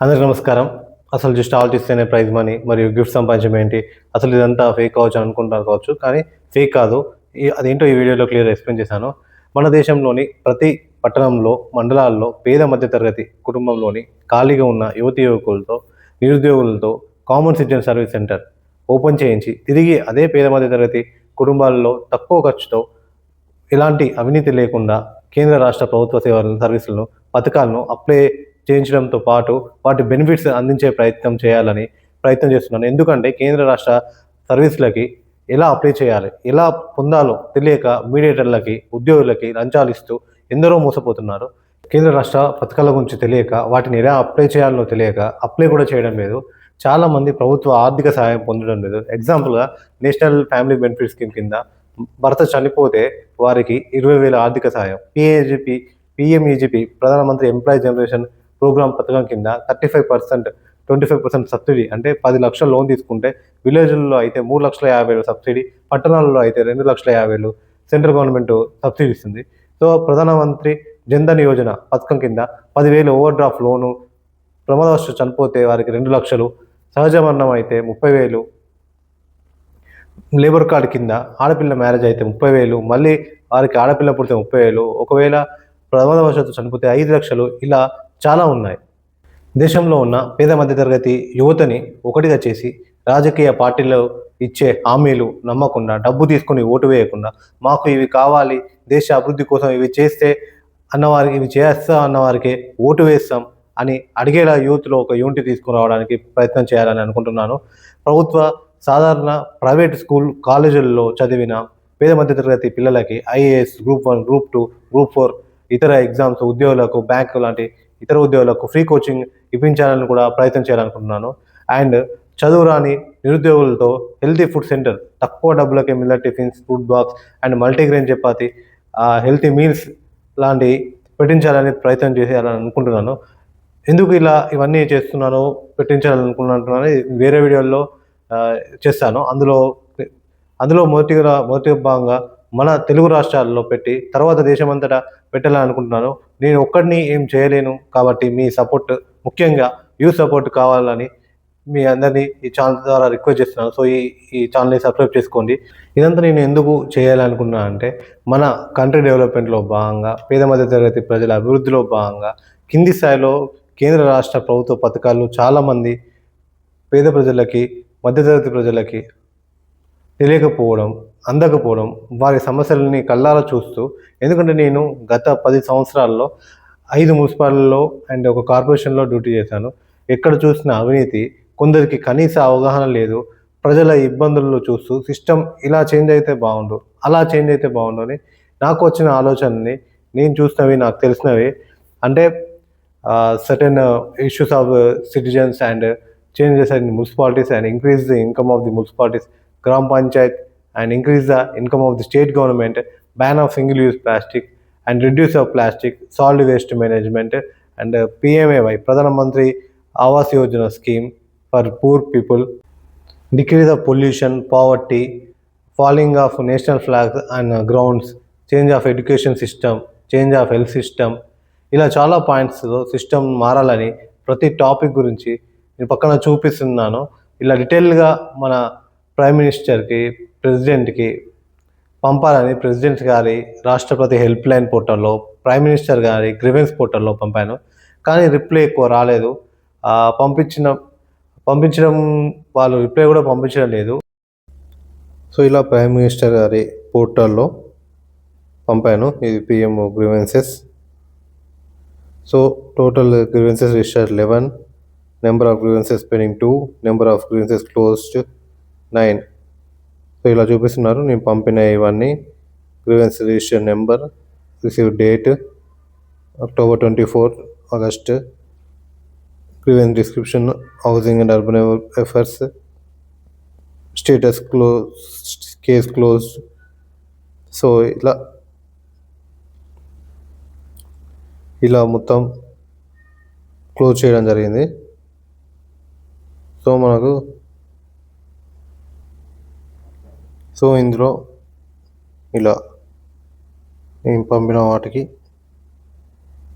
అందరికీ నమస్కారం. అసలు జస్ట్ ఆల్ ఇస్తేనే ప్రైజ్ మనీ మరియు గిఫ్ట్ సంపాదించడం ఏంటి? అసలు ఇదంతా ఫేక్ కావచ్చు అనుకుంటారు కావచ్చు కానీ ఫేక్ కాదు. అదేంటో ఈ వీడియోలో క్లియర్ ఎక్స్ప్లెయిన్ చేశాను. మన దేశంలోని ప్రతి పట్టణంలో మండలాల్లో పేద మధ్యతరగతి కుటుంబంలోని ఖాళీగా ఉన్న యువతి యువకులతో నిరుద్యోగులతో common citizen service center open చేయించి తిరిగి అదే పేద మధ్యతరగతి కుటుంబాల్లో తక్కువ ఖర్చుతో ఎలాంటి అవినీతి లేకుండా కేంద్ర రాష్ట్ర ప్రభుత్వ సేవలను సర్వీసులను పథకాలను అప్లై చేయించడంతో పాటు వాటి బెనిఫిట్స్ అందించే ప్రయత్నం చేయాలని ప్రయత్నం చేస్తున్నాను. ఎందుకంటే కేంద్ర రాష్ట్ర సర్వీసులకి ఎలా అప్లై చేయాలి ఎలా పొందాలో తెలియక మీడియేటర్లకి ఉద్యోగులకి లంచాలు ఇస్తూ ఎందరో మోసపోతున్నారు. కేంద్ర రాష్ట్ర పథకాల గురించి తెలియక వాటిని ఎలా అప్లై చేయాలో తెలియక అప్లై కూడా చేయడం లేదు. చాలామంది ప్రభుత్వ ఆర్థిక సహాయం పొందడం లేదు. ఎగ్జాంపుల్గా నేషనల్ ఫ్యామిలీ బెనిఫిట్ స్కీమ్ కింద భర్త చనిపోతే వారికి ఇరవై వేల ఆర్థిక సహాయం. PAGP PMEGP Pradhanamantri employee generation program పథకం కింద thirty five percent twenty five percent subsidy అంటే పది లక్షల లోన్ తీసుకుంటే విలేజ్లలో అయితే మూడు లక్షల యాభై వేలు సబ్సిడీ పట్టణాలలో అయితే రెండు లక్షల యాభై వేలు సెంట్రల్ గవర్నమెంట్ సబ్సిడీ ఇస్తుంది. సో ప్రధానమంత్రి జన్ధన్ యోజన పథకం కింద పదివేలు ఓవర్ డ్రాఫ్ట్ లోను ప్రమాదవశ చనిపోతే వారికి రెండు లక్షలు సహజ మరణం అయితే ముప్పై వేలు లేబర్ కార్డు కింద ఆడపిల్ల మ్యారేజ్ అయితే ముప్పై వేలు మళ్ళీ వారికి ఆడపిల్ల పుడితే ముప్పై వేలు ఒకవేళ ప్రమాదవశాత్తు చనిపోతే ఐదు లక్షలు ఇలా చాలా ఉన్నాయి. దేశంలో ఉన్న పేద మధ్యతరగతి యువతని ఒకటిగా చేసి రాజకీయ పార్టీలు ఇచ్చే హామీలు నమ్మకుండా డబ్బు తీసుకొని ఓటు వేయకుండా మాకు ఇవి కావాలి దేశ అభివృద్ధి కోసం ఇవి చేస్తే అన్నవారికి ఇవి చేస్తా అన్నవారికి ఓటు వేస్తాం అని అడిగేలా యూత్లో ఒక యూనిటీ తీసుకురావడానికి ప్రయత్నం చేయాలని అనుకుంటున్నాను. ప్రభుత్వ సాధారణ ప్రైవేట్ స్కూల్ కాలేజీల్లో చదివిన పేద మధ్యతరగతి పిల్లలకి IAS group one group two group four ఇతర ఎగ్జామ్స్ ఉద్యోగులకు బ్యాంకు లాంటి ఇతర ఉద్యోగులకు ఫ్రీ కోచింగ్ ఇప్పించాలని కూడా ప్రయత్నం చేయాలనుకుంటున్నాను. అండ్ చదువు రాని నిరుద్యోగులతో హెల్తీ ఫుడ్ సెంటర్ తక్కువ డబ్బులకే millet tiffins food box and multigrain chapati healthy meals లాంటి పెట్టించాలని ప్రయత్నం చేయాలని అనుకుంటున్నాను. ఎందుకు ఇలా ఇవన్నీ చేస్తున్నానో పెట్టించాలని అనుకుంటున్నాను వేరే వీడియోల్లో చేస్తాను. అందులో అందులో మొదటిగా మొదటి భాగంగా మన తెలుగు రాష్ట్రాల్లో పెట్టి తర్వాత దేశమంతటా పెట్టాలని అనుకుంటున్నాను నేను ఒక్కడిని ఏం చేయలేను కాబట్టి మీ సపోర్ట్ ముఖ్యంగా యూ సపోర్ట్ కావాలని మీ అందరినీ ఈ ఛానల్ ద్వారా రిక్వెస్ట్ చేస్తున్నాను. సో ఈ ఈ ఛానల్ని సబ్స్క్రైబ్ చేసుకోండి. ఇదంతా నేను ఎందుకు చేయాలనుకున్నాను అంటే మన కంట్రీ డెవలప్మెంట్లో భాగంగా పేద మధ్య తరగతి ప్రజల అభివృద్ధిలో భాగంగా కింది స్థాయిలో కేంద్ర రాష్ట్ర ప్రభుత్వ పథకాలు చాలామంది పేద ప్రజలకి మధ్యతరగతి ప్రజలకి తెలియకపోవడం అందకపోవడం వారి సమస్యలని కళ్ళారా చూస్తూ ఎందుకంటే నేను గత పది సంవత్సరాల్లో ఐదు మున్సిపాలిటీలో అండ్ ఒక కార్పొరేషన్లో డ్యూటీ చేశాను. ఎక్కడ చూసిన అవినీతి కొందరికి కనీస అవగాహన లేదు. ప్రజల ఇబ్బందులను చూస్తూ సిస్టమ్ ఇలా చేంజ్ అయితే బాగుండు అలా చేంజ్ అయితే బాగుండు అని నాకు వచ్చిన ఆలోచనని నేను చూసినవి నాకు తెలిసినవి. అంటే certain issues of citizens and changes and municipalities and increase the income of the municipalities గ్రామ panchayat and increase the income of the state government, ban of single-use plastic, and reduce of plastic, solid waste management, and uh, PMAY, Pradhan Mantri Awas Yojana scheme for poor people, decrease of pollution, poverty, falling of national flags and uh, grounds, change of education system, change of health system, ఇలా చాలా points system మారాలని ప్రతి topic గురించి నేను పక్కన చూపిస్తున్నాను ఇలా డీటెయిల్గా మన ప్రైమ్ మినిస్టర్కి ప్రెసిడెంట్కి పంపాలని ప్రెసిడెంట్ గారి రాష్ట్రపతి హెల్ప్ లైన్ పోర్టల్లో ప్రైమ్ మినిస్టర్ గారి గ్రివెన్స్ పోర్టల్లో పంపాను. కానీ రిప్లై ఎక్కువ రాలేదు. పంపించిన పంపించడం వాళ్ళు రిప్లై కూడా పంపించడం లేదు. సో ఇలా ప్రైమ్ మినిస్టర్ గారి పోర్టల్లో పంపాను. ఇది PM grievances. So total grievances register eleven number of grievances pending two number of grievances closed nine. So ఇలా చూపిస్తున్నారు. నేను పంపిన ఇవన్నీ. Grievance register number receive date October twenty four August grievance description housing and urban efforts status close case close so ఇలా. ఇలా మొత్తం close చేయడం జరిగింది. సో మనకు సో ఇందులో ఇలా నేను పంపిన వాటికి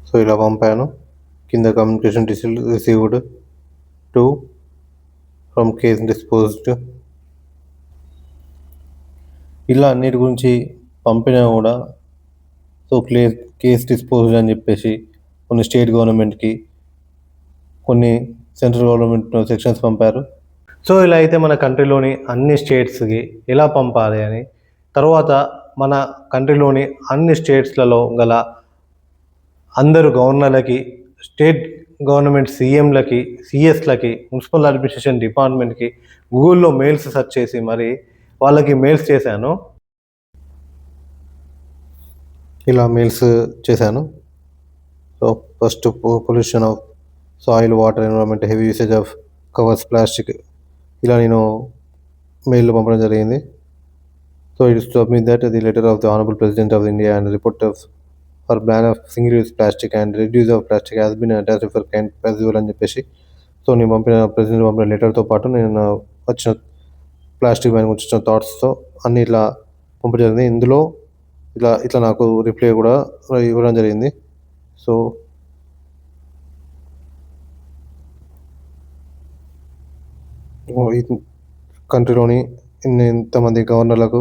సో ఇలా పంపాను. కింద communication received to from case disposed ఇలా అన్నిటి గురించి పంపినా కూడా సో క్లే కేస్ డిస్పోజ్డ్ అని చెప్పేసి కొన్ని స్టేట్ గవర్నమెంట్కి కొన్ని సెంట్రల్ గవర్నమెంట్ సెక్షన్స్ పంపారు. సో ఇలా అయితే మన కంట్రీలోని అన్ని స్టేట్స్కి ఎలా పంపాలి అని తర్వాత మన కంట్రీలోని అన్ని స్టేట్స్లలో గల అందరు గవర్నర్లకి స్టేట్ గవర్నమెంట్ సీఎంలకి సిఎస్లకి మున్సిపల్ అడ్మినిస్ట్రేషన్ డిపార్ట్మెంట్కి గూగుల్లో మెయిల్స్ సెర్చ్ చేసి మరి వాళ్ళకి మెయిల్స్ చేశాను. ఇలా మెయిల్స్ చేశాను. So first pollution of soil water environment heavy usage of covers plastic ఇలా నేను మెయిల్ పంపడం జరిగింది. So it submit that the letter of the honourable president of India and report of for ban of single use plastic and reduce of plastic has been attach for can possible అని చెప్పేసి. So నేను పంపిన president పంపిన లెటర్తో పాటు నేను వచ్చిన plastic పైన వచ్చిన థాట్స్తో అన్ని ఇట్లా పంపడం జరిగింది. ఇందులో ఇలా ఇట్లా నాకు రిప్లై కూడా ఇవ్వడం జరిగింది. సో కంట్రీలోని ఇన్ని ఇంతమంది గవర్నర్లకు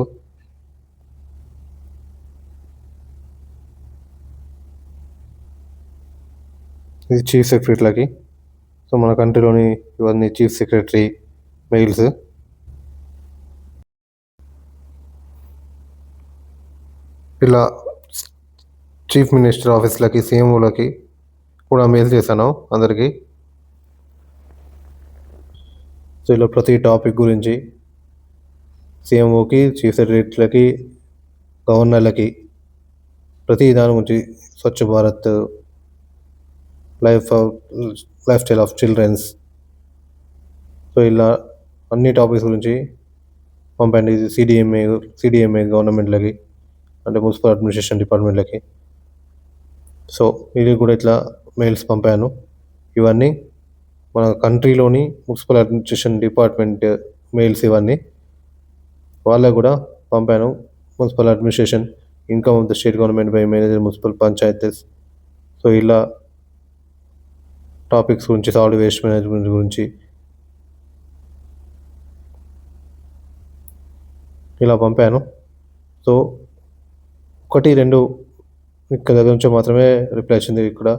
ఇది చీఫ్ సెక్రటరీలకి సో మన కంట్రీలోని ఇవన్నీ చీఫ్ సెక్రటరీ మెయిల్స్. ఇలా చీఫ్ మినిస్టర్ ఆఫీస్లకి సీఎంఓలకి కూడా మెయిల్ చేశాను అందరికీ. సో ఇలా ప్రతి టాపిక్ గురించి సీఎంఓకి చీఫ్ సెక్రటరీలకి గవర్నర్లకి ప్రతి దాని గురించి Swachh Bharat life life style of childrens. So ఇలా అన్ని టాపిక్స్ గురించి పంపండి. సిడిఎంఏ సిడిఎంఏ గవర్నమెంట్లకి అంటే మున్సిపల్ అడ్మినిస్ట్రేషన్ డిపార్ట్మెంట్లకి. సో ఇది కూడా ఇట్లా మెయిల్స్ పంపాను. ఇవన్నీ మన కంట్రీలోని మున్సిపల్ అడ్మినిస్ట్రేషన్ డిపార్ట్మెంట్ మెయిల్స్ ఇవన్నీ వాళ్ళకు కూడా పంపాను. Municipal administration income of the state government by manager municipal panchayats. So ఇలా టాపిక్స్ గురించి సాలిడ్ వేస్ట్ మేనేజ్మెంట్ గురించి ఇలా పంపాను. సో ఒకటి రెండు ఇక్కడ దగ్గర నుంచి మాత్రమే రిప్లై వచ్చింది ఇక్కడ.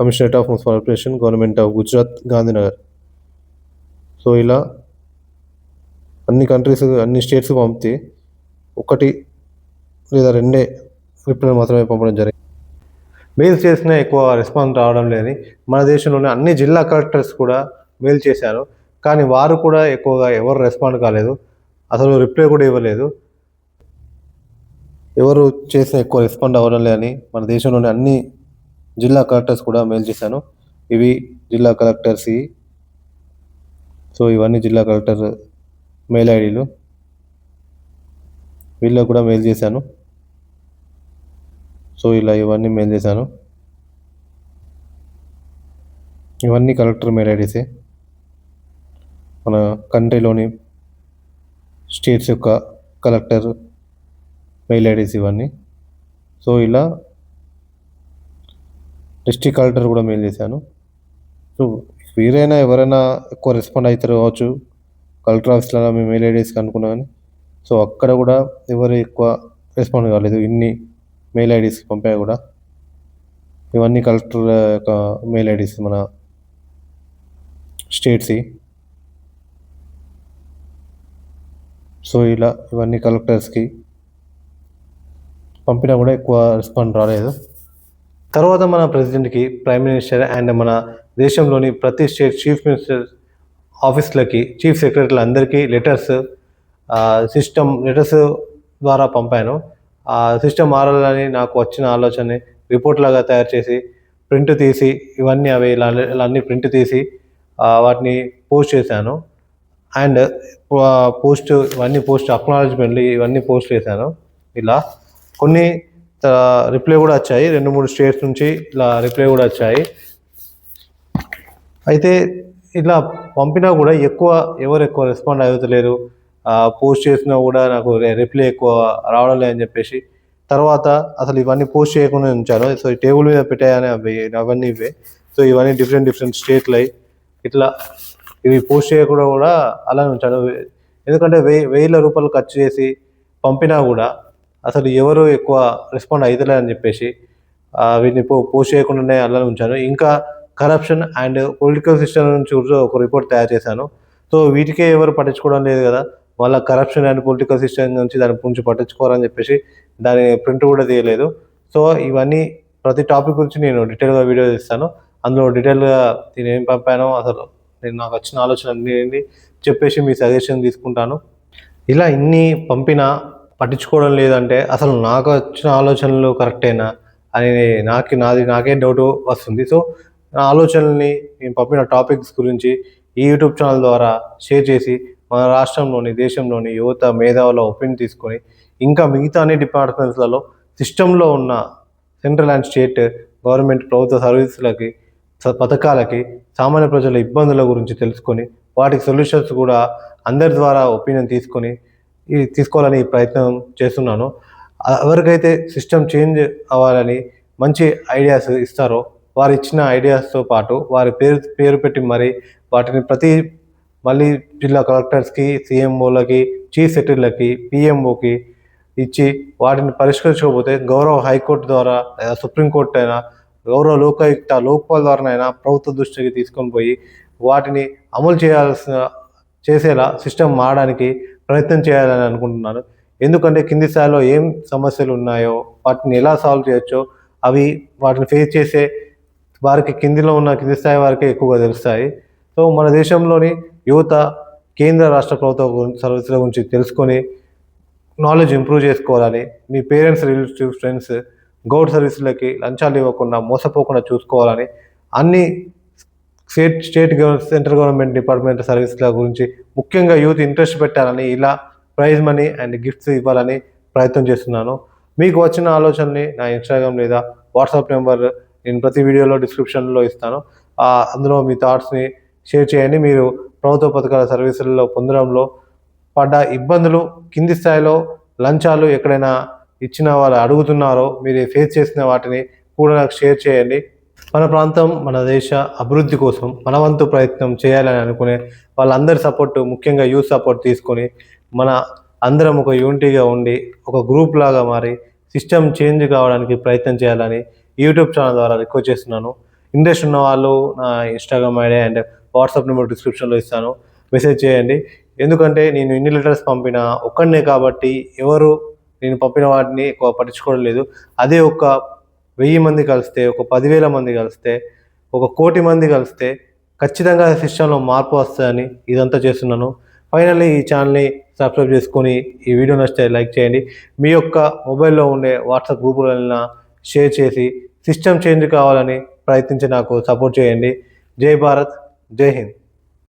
Commissionerate of municipal administration government of Gujarat Gandhinagar. So ఇలా అన్ని కంట్రీస్ అన్ని స్టేట్స్ పంపితే ఒకటి లేదా రెండే రిప్లై మాత్రమే పంపడం జరిగింది. మెయిల్ చేసిన ఎక్కువ రెస్పాన్స్ రావడం లేదు మన దేశంలోని అన్ని జిల్లా కలెక్టర్స్ కూడా మెయిల్ చేశారు. కానీ వారు కూడా ఎక్కువగా ఎవరు రెస్పాండ్ కాలేదు. అసలు రిప్లై కూడా ఇవ్వలేదు. ఎవరు చేసిన ఎక్కువ రెస్పాండ్ అవ్వడం లేదని మన దేశంలోని అన్ని జిల్లా కలెక్టర్స్ కూడా మెయిల్ చేశాను. ఇవి జిల్లా కలెక్టర్స్ సో ఇవన్నీ జిల్లా కలెక్టర్ మెయిల్ ఐడీలు. వీళ్ళకు కూడా మెయిల్ చేశాను. సో ఇలా ఇవన్నీ మెయిల్ చేశాను. ఇవన్నీ కలెక్టర్ మెయిల్ ఐడీసే మన కంట్రీలోని స్టేట్స్ యొక్క కలెక్టర్ మెయిల్ ఐడీస్ ఇవన్నీ. సో ఇలా డిస్ట్రిక్ట్ కలెక్టర్ కూడా మెయిల్ చేశాను. సో వీరైనా ఎవరైనా ఎక్కువ రెస్పాండ్ అవుతారు కావచ్చు. కలెక్టర్ ఆఫీస్లో మేము మెయిల్ ఐడీస్ కనుక్కున్నా కానీ సో అక్కడ కూడా ఎవరు ఎక్కువ రెస్పాండ్ కాలేదు. ఇన్ని మెయిల్ ఐడీస్ పంపా కూడా. ఇవన్నీ కలెక్టర్ యొక్క మెయిల్ ఐడీస్ మన స్టేట్స్ సో. ఇలా ఇవన్నీ కలెక్టర్స్కి పంపినా కూడా ఎక్కువ రెస్పాండ్ రాలేదు. తర్వాత మన ప్రెసిడెంట్కి ప్రైమ్ మినిస్టర్ అండ్ మన దేశంలోని ప్రతి స్టేట్ చీఫ్ మినిస్టర్ ఆఫీస్లకి చీఫ్ సెక్రటరీలు అందరికీ లెటర్స్ సిస్టమ్ లెటర్స్ ద్వారా పంపాను. ఆ సిస్టమ్ మారాలని నాకు వచ్చిన ఆలోచనని రిపోర్ట్ లాగా తయారు చేసి ప్రింట్ తీసి ఇవన్నీ అవి ఇలా ఇలా ప్రింట్ తీసి వాటిని పోస్ట్ చేశాను. అండ్ పోస్ట్ ఇవన్నీ పోస్ట్ అక్నాలజ్మెంట్లు ఇవన్నీ పోస్ట్ చేశాను. ఇలా కొన్ని రిప్లై కూడా వచ్చాయి. రెండు మూడు స్టేట్స్ నుంచి ఇలా రిప్లై కూడా వచ్చాయి. అయితే ఇట్లా పంపినా కూడా ఎక్కువ ఎవరు ఎక్కువ రెస్పాండ్ అవుతలేరు పోస్ట్ చేసినా కూడా నాకు రిప్లై ఎక్కువ రావడం లేదని చెప్పేసి. తర్వాత అసలు ఇవన్నీ పోస్ట్ చేయకుండా ఉంచాను. సో ఈ టేబుల్ మీద పెట్టాయని అవి అవన్నీ ఇవే. సో సో ఇవన్నీ డిఫరెంట్ డిఫరెంట్ స్టేట్లు అయి ఇట్లా ఇవి పోస్ట్ చేయకుండా కూడా అలానే ఉంచాను. ఎందుకంటే వెయ్యి వేల రూపాయలు ఖర్చు చేసి పంపినా కూడా అసలు ఎవరు ఎక్కువ రెస్పాండ్ అవుతలేదని చెప్పేసి వీటిని పో పోస్ట్ చేయకుండానే అలానే ఉంచాను ఇంకా కరప్షన్ అండ్ పొలిటికల్ సిస్టమ్ నుంచి కూడా ఒక రిపోర్ట్ తయారు చేశాను. సో వీటికే ఎవరు పట్టించుకోవడం లేదు కదా. వాళ్ళ కరప్షన్ అండ్ పొలిటికల్ సిస్టమ్ నుంచి దాని గురించి పట్టించుకోవాలని చెప్పేసి దాని ప్రింట్ కూడా తీయలేదు. సో ఇవన్నీ ప్రతి టాపిక్ గురించి నేను డీటెయిల్గా వీడియో ఇస్తాను అందులో డీటెయిల్గా నేను ఏం పంపానో అసలు నేను నాకు వచ్చిన ఆలోచన అన్ని చెప్పేసి మీ సజెషన్ తీసుకుంటాను. ఇలా ఇన్ని పంపినా పట్టించుకోవడం లేదంటే అసలు నాకు వచ్చిన ఆలోచనలు కరెక్టేనా అని నాకు నాది నాకే డౌట్ వస్తుంది. సో నా ఆలోచనల్ని నేను పంపిన టాపిక్స్ గురించి ఈ యూట్యూబ్ ఛానల్ ద్వారా షేర్ చేసి మన రాష్ట్రంలోని దేశంలోని యువత మేధావుల ఒపీనియన్ తీసుకొని ఇంకా మిగతా అన్ని డిపార్ట్మెంట్స్లలో సిస్టంలో ఉన్న సెంట్రల్ అండ్ స్టేట్ గవర్నమెంట్ ప్రభుత్వ సర్వీసులకి పథకాలకి సామాన్య ప్రజల ఇబ్బందుల గురించి తెలుసుకొని వాటికి సొల్యూషన్స్ కూడా అందరి ద్వారా ఒపీనియన్ తీసుకొని తీసుకోవాలని ప్రయత్నం చేస్తున్నాను. ఎవరికైతే సిస్టమ్ చేంజ్ అవ్వాలని మంచి ఐడియాస్ ఇస్తారో వారు ఇచ్చిన ఐడియాస్తో పాటు వారి పేరు పేరు పెట్టి మరి వాటిని ప్రతి మళ్ళీ జిల్లా కలెక్టర్స్కి సీఎంఓలకి చీఫ్ సెక్రటరీలకి పిఎంఓకి ఇచ్చి వాటిని పరిష్కరించకపోతే గౌరవ హైకోర్టు ద్వారా లేదా సుప్రీంకోర్టు అయినా గౌరవ లోకాయుక్త లోక్పాల్ ద్వారానైనా ప్రభుత్వ దృష్టికి తీసుకొని పోయి వాటిని అమలు చేయాల్సిన చేసేలా సిస్టమ్ మారడానికి ప్రయత్నం చేయాలని అనుకుంటున్నాను. ఎందుకంటే కింది స్థాయిలో ఏం సమస్యలు ఉన్నాయో వాటిని ఎలా సాల్వ్ చేయొచ్చో అవి వాటిని ఫేస్ చేసే వారికి కిందిలో ఉన్న కింది స్థాయి వారికి ఎక్కువగా తెలుస్తాయి. సో మన దేశంలోని యువత కేంద్ర రాష్ట్ర ప్రభుత్వ గురించి సర్వీసుల గురించి తెలుసుకొని నాలెడ్జ్ ఇంప్రూవ్ చేసుకోవాలని మీ పేరెంట్స్ రిలేటివ్ ఫ్రెండ్స్ గౌడ్ సర్వీసులకి లంచాలు ఇవ్వకుండా మోసపోకుండా చూసుకోవాలని అన్ని state state government central government department సర్వీస్ల గురించి ముఖ్యంగా యూత్ ఇంట్రెస్ట్ పెట్టాలని ఇలా ప్రైజ్ మనీ అండ్ గిఫ్ట్స్ ఇవ్వాలని ప్రయత్నం చేస్తున్నాను. మీకు వచ్చిన ఆలోచనని నా ఇన్స్టాగ్రామ్ లేదా వాట్సాప్ నెంబర్ నేను ప్రతి వీడియోలో డిస్క్రిప్షన్లో ఇస్తాను. అందులో మీ థాట్స్ని షేర్ చేయండి. మీరు ప్రభుత్వ పథకాల సర్వీసులలో పొందడంలో పడ్డ ఇబ్బందులు కింది స్థాయిలో లంచాలు ఎక్కడైనా ఇచ్చిన వాళ్ళు అడుగుతున్నారో మీరు ఫేస్ చేసిన వాటిని కూడా నాకు షేర్ చేయండి. మన ప్రాంతం మన దేశ అభివృద్ధి కోసం మన వంతు ప్రయత్నం చేయాలని అనుకునే వాళ్ళందరి సపోర్ట్ ముఖ్యంగా యూత్ సపోర్ట్ తీసుకొని మన అందరం ఒక యూనిటీగా ఉండి ఒక గ్రూప్ లాగా మారి సిస్టమ్ చేంజ్ కావడానికి ప్రయత్నం చేయాలని యూట్యూబ్ ఛానల్ ద్వారా రిక్వెస్ట్ చేస్తున్నాను. ఇంట్రెస్ట్ ఉన్న వాళ్ళు నా Instagram ID and WhatsApp number డిస్క్రిప్షన్లో ఇస్తాను. మెసేజ్ చేయండి. ఎందుకంటే నేను ఇన్ని లెటర్స్ పంపిన ఒక్కడనే కాబట్టి ఎవరు నేను పంపిన వాటిని ఎక్కువ పట్టించుకోవడం లేదు. అదే ఒక వెయ్యి మంది కలిస్తే ఒక పదివేల మంది కలిస్తే ఒక కోటి మంది కలిస్తే ఖచ్చితంగా సిస్టంలో మార్పు వస్తుందని ఇదంతా చేస్తున్నాను. ఫైనల్లీ ఈ ఛానల్ని సబ్స్క్రైబ్ చేసుకొని ఈ వీడియో నచ్చితే లైక్ చేయండి. మీ యొక్క మొబైల్లో ఉండే వాట్సాప్ గ్రూపులైనా షేర్ చేసి సిస్టమ్ చేంజ్ కావాలని ప్రయత్నించి నాకు సపోర్ట్ చేయండి. జై భారత్ జై హింద్.